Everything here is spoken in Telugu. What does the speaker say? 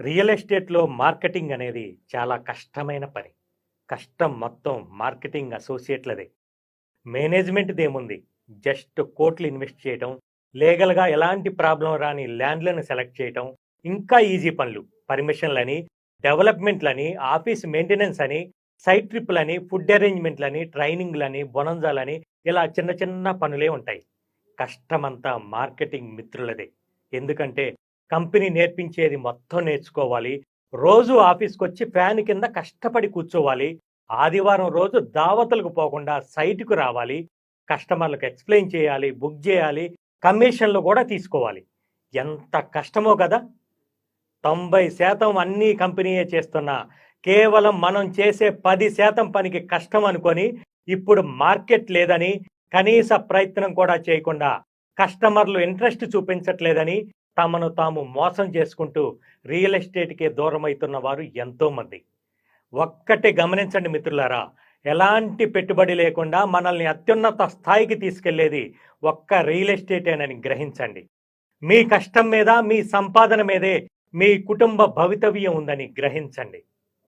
రియల్ ఎస్టేట్లో మార్కెటింగ్ అనేది చాలా కష్టమైన పని. కష్టం మొత్తం మార్కెటింగ్ అసోసియేట్లదే. మేనేజ్మెంట్ది ఏముంది జస్ట్ కోట్లు ఇన్వెస్ట్ చేయటం లీగల్గా ఎలాంటి ప్రాబ్లం రాని ల్యాండ్లను సెలెక్ట్ చేయటం ఇంకా ఈజీ పనులు. పర్మిషన్లని డెవలప్మెంట్లని ఆఫీస్ మెయింటెనెన్స్ అని సైట్ ట్రిప్లని ఫుడ్ అరేంజ్మెంట్లని ట్రైనింగ్లని బొనంజాలని ఇలా చిన్న చిన్న పనులే ఉంటాయి. కష్టమంతా మార్కెటింగ్ మిత్రులదే. ఎందుకంటే కంపెనీ నేర్పించేది మొత్తం నేర్చుకోవాలి. రోజు ఆఫీస్కి వచ్చి ఫ్యాన్ కింద కష్టపడి కూర్చోవాలి. ఆదివారం రోజు దావతులకు పోకుండా సైట్కు రావాలి. కస్టమర్లకు ఎక్స్ప్లెయిన్ చేయాలి బుక్ చేయాలి కమిషన్లు కూడా తీసుకోవాలి. ఎంత కష్టమో కదా! తొంభై శాతం అన్ని కంపెనీయే చేస్తున్నా. కేవలం మనం చేసే పది శాతం పనికి కష్టం అనుకొని ఇప్పుడు మార్కెట్ లేదని కనీస ప్రయత్నం కూడా చేయకుండా కస్టమర్లు ఇంట్రెస్ట్ చూపించట్లేదని తమను తాము మోసం చేసుకుంటూ రియల్ ఎస్టేట్కే దూరమవుతున్న వారు ఎంతోమంది. ఒక్కటి గమనించండి మిత్రులారా ఎలాంటి పెట్టుబడి లేకుండా మనల్ని అత్యున్నత స్థాయికి తీసుకెళ్ళేది ఒక్క రియల్ ఎస్టేటేనని గ్రహించండి. మీ కష్టం మీద మీ సంపాదన మీదే మీ కుటుంబ భవితవ్యం ఉందని గ్రహించండి.